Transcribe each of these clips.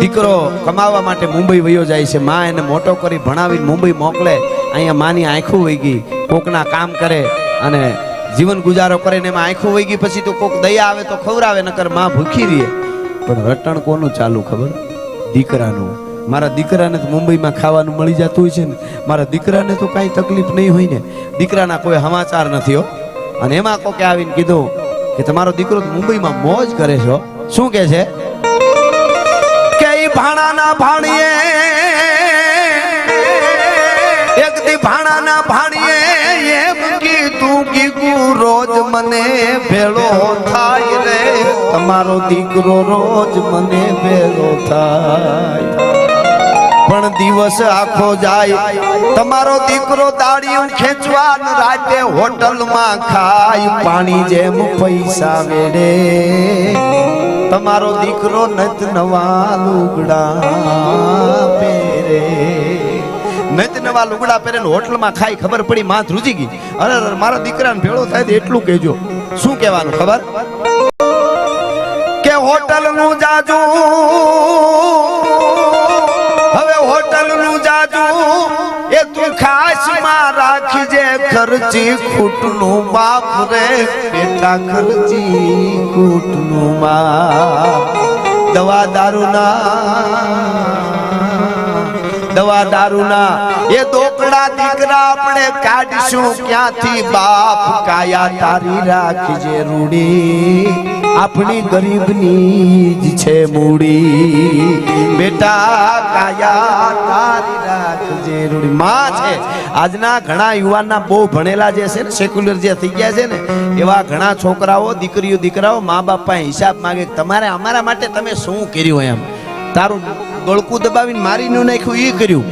દીકરો કમાવા માટે મુંબઈ વયો જાય છે. માં એને મોટો કરી ભણાવીને મુંબઈ મોકલે. અહીંયા માની આંખું વહી ગઈ. કોકના કામ કરે અને જીવન ગુજારો કરે ને એમાં આંખું વહી ગઈ. પછી તો કોક દયા આવે તો ખવરાવે નકરમાં ભૂખી રહે પણ રટણ કોનું ચાલુ ખબર? દીકરાનું. મારા દીકરાને તો મુંબઈમાં ખાવાનું મળી જતું હોય છે ને. મારા દીકરાને તો કાંઈ તકલીફ નહીં હોય ને. દીકરાના કોઈ સમાચાર નથી, હો. અને એમાં કોકે આવીને કીધું કે તમારો દીકરો તો મુંબઈમાં મોજ કરે છે શું કે છે? ભાણાના ભાણીએ. એક દી ભાણાના ભાણીએ એમ કીધું કીધું રોજ મને ભેળો થાય રે. તમારો દીકરો રોજ મને ભેળો થાય. પણ દિવસ આખો જાય. તમારો દીકરો દાડિયું ખેંચવા રાતે હોટલમાં ખાય. પાણી જેમ પૈસા વેડે. તમારો દીકરો નત નવા લુગડા પહેરે. નત નવા લુગડા પહેરે હોટલમાં ખાઈ ખબર પડી, માં ધ્રુજી ગઈ. અરે મારા દીકરાને ભેળો થાય એટલું કહેજો. શું કહેવાનું ખબર? કે હોટલનું જાજુ, હવે હોટલનું જાજુ એ તું ખાસમાં રાખજે ખર્ચી ખૂટનું બાપ રે. બેટા ખર્ચી ખૂટનું બાપ. દવા દારૂ ના દવા દારૂ ના એ દોકડા દીકરા આપણે કાઢશું ક્યાંથી? બાપ કાયા તારી રાખજે રૂડી. આપણી ગરીબની જ છે મૂડી. બેટા, કાયા તારી રાખજે રૂડી. માં છે. આજના ઘણા યુવાનના બહુ ભણેલા જે છે ને સેક્યુલર જે થઈ ગયા છે ને, એવા ઘણા છોકરાઓ, દીકરીઓ, દીકરાઓ, મા બાપા હિસાબ માંગે તમારે અમારા માટે તમે શું કર્યું એમ? તારું ગળકું દબાવીને મારીનું નાખ્યું એ કર્યું.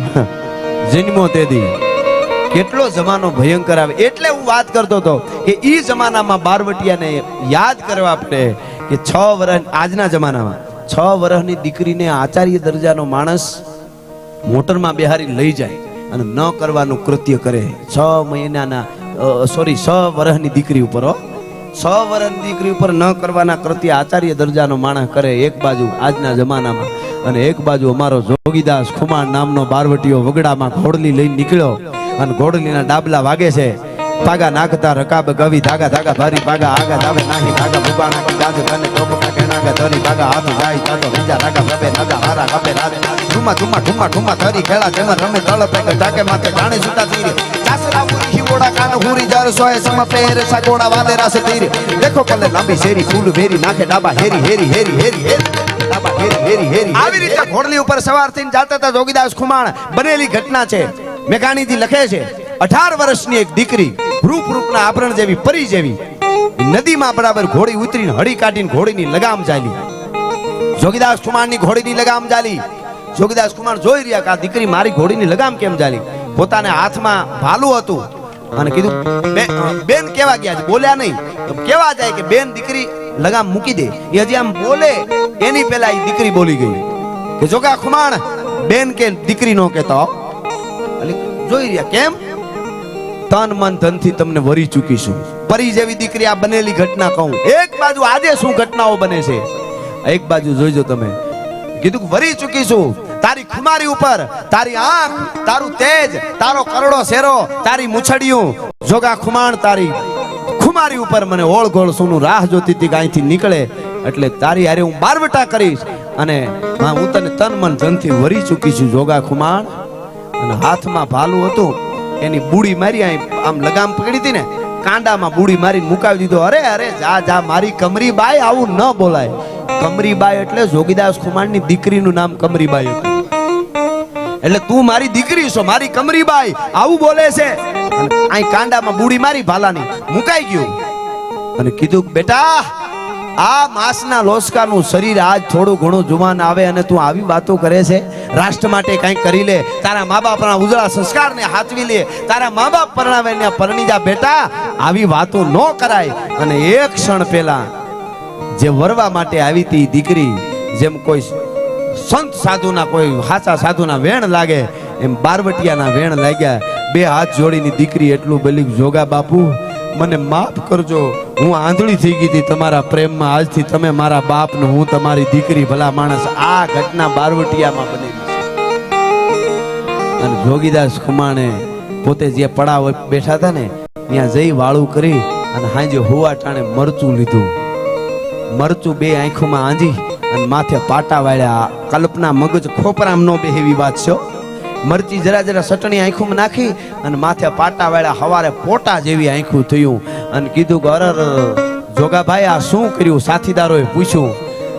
જન્મો તેથી કેટલો જમાનો ભયંકર આવે. એટલે હું વાત કરતો હતો કે એ જમાનામાં બારવટિયાને યાદ કરવા આપણે કે છ વર્ષ આજના જમાનામાં છ વર્ષની દીકરીને આચાર્ય દરજાનો માણસ મોટરમાં બેહારી લઈ જાય અને ન કરવાનું કૃત્ય કરે. છ મહિનાના સોરી, છ વર્ષની દીકરી ઉપર છ વર્ષની દીકરી ઉપર ન કરવાના કૃત્ય આચાર્ય દરજાનો માણસ કરે એક બાજુ આજના જમાનામાં અને એક બાજુ અમારો જોગીદાસ ખુમાર નામનો બારવટીઓ વગડામાં ઘોડલી લઈને નીકળ્યો. અને ઘોડલીના ડાબલા વાગે છે. પાગા નાખતા રકાબ ગવી, ધાગા ધાગા, ભારી પાગા આગા ધાવે નાહી, ધાગા ભૂપા નાખી દાદ કને ટોપ કાકે નાગા, ધરી પાગા હાથ જાય તાતો બીજા રાગા ભબે નાગા, હારા કપે રાધે ઠુમા ઠુમા ઠુમા ઠુમા ધરી ખેલા જેમ રમે, તળ પેક ટાકે માથે જાણે સુતા તીર. ચાસરા ઉરી હિવોડા કાન હુરી જાર સોય, સમ પેર સગોડા વાદે રાસ, તીર. દેખો કલે લાંબી, શેરી, ફૂલ વેરી નાખે, ડાબા, હેરી હેરી હેરી હેરી હેરી. ડાબા, હેરી હેરી હેરી આવી રીતે ઘોડલી ઉપર સવાર થઈને જાતા હતા જોગીદાસ ખુમાણ. બનેલી ઘટના છે. મેઘાણીજી લખે છે, અઢાર વર્ષની એક દીકરી રૂપ રૂપના આભરણ જેવી, પરી જેવી, નદીમાં બરાબર ઘોડી ઉતરીને હળી કાઢીને ઘોડીની લગામ ચાલી જોગીદાસ કુમારની ઘોડીની લગામ ચાલી જોગીદાસ કુમાર જોઈ રહ્યા કે આ દીકરી મારી ઘોડીની લગામ કેમ ચાલી પોતાને હાથમાં ભાલું હતું અને કીધું, "બે- બેન કેવા ગયા છે? બોલ્યા નહીં. કેવા જાય કે બેન દીકરી લગામ મૂકી દે? એ હજી આમ બોલે, એની પહેલા એ દીકરી બોલી ગઈ. કે જોગા ખુમાણ બેન કે દીકરી નો કહેતો એટલે જોઈ રહ્યા કેમ? તન મન ધનથી તમને વરી ચૂકીશું. પરી જેવી દીકરી આ બનેલી ઘટના કહું. એક બાજુ આજે શું ઘટનાઓ બને છે? એક બાજુ જોઈજો તમે. કીધું વરી ચૂકીશું. તારી ખુમારી ઉપર તારી આંખ તારું તેજ તારો કરડો શેરો તારી મુછડિયું જોગા ખુમાણ તારી ખુમારી ઉપર મને ઓળ ગોળ સોનું રાહ જોતી હતી અહીંથી નીકળે એટલે તારી હારે હું બારવટા કરીશ. અને હા, હું તને તન મન ધનથી વરી ચૂકી છું જોગા ખુમાણ. અને હાથમાં ભાલું હતું, એની બુડી મારી આમ લગામ પકડી હતી ને, કાંડામાં બુડી મારીને મુકાવી દીધો. અરે અરે, જા જા, મારી કમરી બાઈ આવું ન બોલાય. કમરી બાઈ એટલે જોગીદાસ ખુમાણની દીકરીનું નામ કમરી બાઈ હતું. એટલે તું મારી દીકરી છો, મારી કમરી બાઈ આવું બોલે છે. અહીં કાંડામાં બુડી મારી, ભાલાની મુકાઈ ગયું. અને કીધું, બેટા આ માસના લોસકાનું શરીર આજ થોડું ઘણું જુવાન આવે અને તું આવી વાતો કરે છે? રાષ્ટ્ર માટે કંઈક કરી લે. તારા મા બાપના ઉજળા સંસ્કારને હાથવી લે. તારા મા બાપ પરણાવે ને પરણી જા બેટા, આવી વાતો ન કરાય. અને એક ક્ષણ પહેલા જે વરવા માટે આવી હતી દીકરી, જેમ કોઈ સંત સાધુના, કોઈ હાચા સાધુના વેણ લાગે, એમ બારવટિયાના વેણ લાગ્યા. બે હાથ જોડીની દીકરી એટલું બલી જોગા બાપુ મને માફ કરજો. હું આંધળી થઈ ગઈ હતી તમારા પ્રેમમાં. આજથી તમે મારા બાપ ને હું તમારી દીકરી ભલા માણસ. આ ઘટના બારવટિયામાં બનેલી અને જોગીદાસ ખુમાણે પોતે જે પડાવ બેઠા હતા ને, ત્યાં જઈ વાળું કરી અને હાંજે હોવા ટાણે મરચું લીધું. મરચું બે આંખોમાં આંજી અને માથે પાટા વાળ્યા. કલ્પના મગજ ખોપરામ નો બે એવી વાત છે. મરચી જરા જરા સટણી આંખું નાખી અને માથે પાટા વાળા હવારે પોટા જેવી આંખું થયું. અને કીધું કે, અરર, જોગાભાઈ, આ શું કર્યું? સાથીદારોએ પૂછ્યું,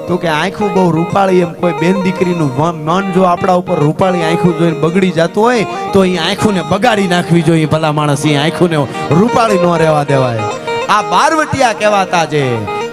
તો કે આંખું બહુ રૂપાળી એમ કોઈ બેન દીકરીનું મન જો આપણા ઉપર રૂપાળી આંખું જોઈને બગડી જતું હોય, તો એ આંખુંને બગાડી નાખવી જોઈએ ભલા માણસ એ આંખુંને રૂપાળી ન રહેવા દેવાય. આ બારવટિયા કહેવાતા છે.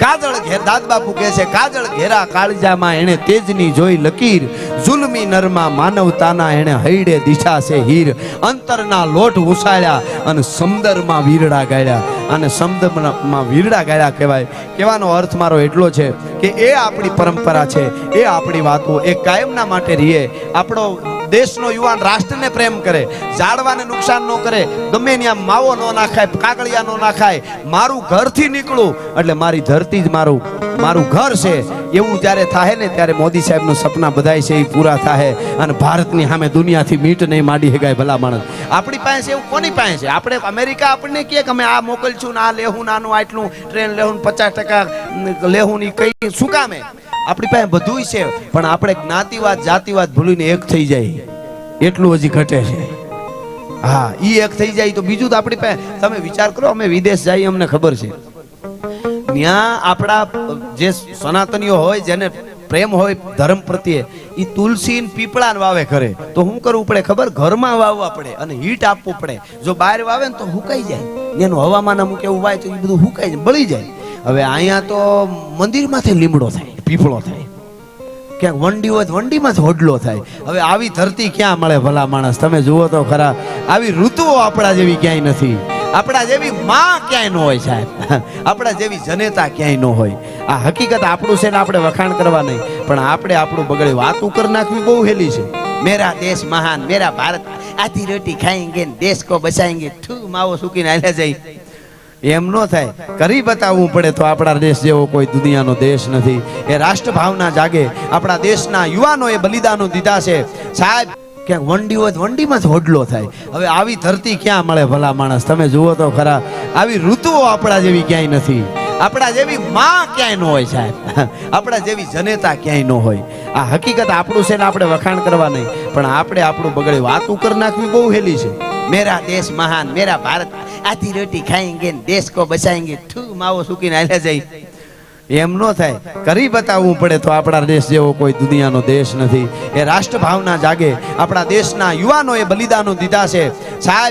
કાજળ ઘેર દાદ બાપુ છે, કાજળ ઘેરા કાળજામાં એણે તેજની જોઈ લકીર, જુલમી નરમાં માનવતાના એણે હૈડે દિશા છે હીર. અંતરના લોટ ઉછાળ્યા અને સમદરમાં વીરડા ગાળ્યા. અને સમદરમાં વીરડા ગાળ્યા કહેવાય. કહેવાનો અર્થ મારો એટલો છે કે એ આપણી પરંપરા છે, એ આપણી વાતો, એ કાયમના માટે રહીએ આપણો દેશનો યુવાન રાષ્ટ્રને પ્રેમ કરે, ઝાડવાને નુકસાન ન કરે, ગમે ત્યાં માવો ન નાખાય, કાગળિયા ન નાખાય, મારું ઘરથી નીકળું, એટલે મારી ધરતી જ મારું મારું ઘર છે. એવું જ્યારે થાય ને ત્યારે મોદી સાહેબનું સપના બધાય છે એ પૂરા થાય અને ભારતની સામે દુનિયાથી મીટ નહીં માડી શકાય ભલા માણસ. આપણી પાસે એવું કોની પાસે છે? આપણે અમેરિકા આપણને કહે કે અમે આ મોકલશું ને આ લેહું નાનું આટલું ટ્રેન લેહું પચાસ ટકા લેહું ની કઈ શું કામે આપણી પાસે બધુંય છે, પણ આપણે જ્ઞાતિવાદ, જાતિવાદ ભૂલીને એક થઈ જાય. એટલું હજી ઘટે છે. હા એ એક થઈ જાય તો બીજું તો આપણી પાસે તમે વિચાર કરો, અમે વિદેશ જઈએ અમને ખબર છે. ત્યાં આપણા જે સનાતનીઓ હોય, જેને પ્રેમ હોય ધર્મ પ્રત્યે એ તુલસી પીપળા વાવે ઘરે. તો શું કરવું પડે ખબર? ઘરમાં વાવવા પડે અને હીટ આપવું પડે. જો બહાર વાવે ને તો હુકાઈ જાય. એનું હવામાન અમુક એવું વાય તો એ બધું હુકાઈ જાય, બળી જાય. હવે અહીંયા તો મંદિરમાંથી લીમડો થાય, પીપળો થાય. ક્યાંક વંડી હોય વંડીમાં જ હોડલો થાય. હવે આવી ધરતી ક્યાં મળે ભલા માણસ? તમે જુઓ તો ખરા. આવી ઋતુઓ આપણા જેવી ક્યાંય નથી. આપણા જેવી માં ક્યાંય ન હોય સાહેબ. આપણા જેવી જનેતા ક્યાંય ન હોય. આ હકીકત આપણું છે ને આપણે વખાણ કરવા નહીં. પણ આપણે આપણું બગડે વાત ઉકર નાખવી બહુ હેલી છે. મેરા દેશ મહાન, મેરા ભારત. આધી રોટી ખાએંગે દેશ કો બચાએંગે થુ, માવો સુકીને આલ્યા જાય. એમ ન થાય. કરી બતાવવું પડે તો આપણા દેશ જેવો કોઈ દુનિયાનો દેશ નથી. એ રાષ્ટ્ર ભાવના જાગે. આપણા દેશના યુવાનો એ બલિદાનો દીધા છે. સાહેબ ક્યાંક વંડી હોય વંડીમાં જ હોડલો થાય. હવે આવી ધરતી ક્યાં મળે ભલા માણસ? તમે જુઓ તો ખરા, આવી ઋતુઓ આપણા જેવી ક્યાંય નથી. આપણા જેવી માં ક્યાંય ન હોય સાહેબ. આપણા જેવી જનેતા ક્યાંય ન હોય. આ હકીકત આપણું છે ને આપણે વખાણ કરવા નહીં. પણ આપણે આપણું બગડે વાત ઉપર નાખવી બહુ હેલી છે. મેરા દેશ મહાન, મેરા ભારત, આધી રોટી ખાએંગે દેશ કો બચાએંગે થૂ માવો સુકીને આલ્યા જાય. એમ ન થાય. કરી બતાવવું પડે તો આપણા દેશ જેવો કોઈ દુનિયાનો દેશ નથી. એ રાષ્ટ્ર ભાવના જાગે. આપણા દેશના યુવાનોએ બલિદાનો દીધા છે. સાહેબ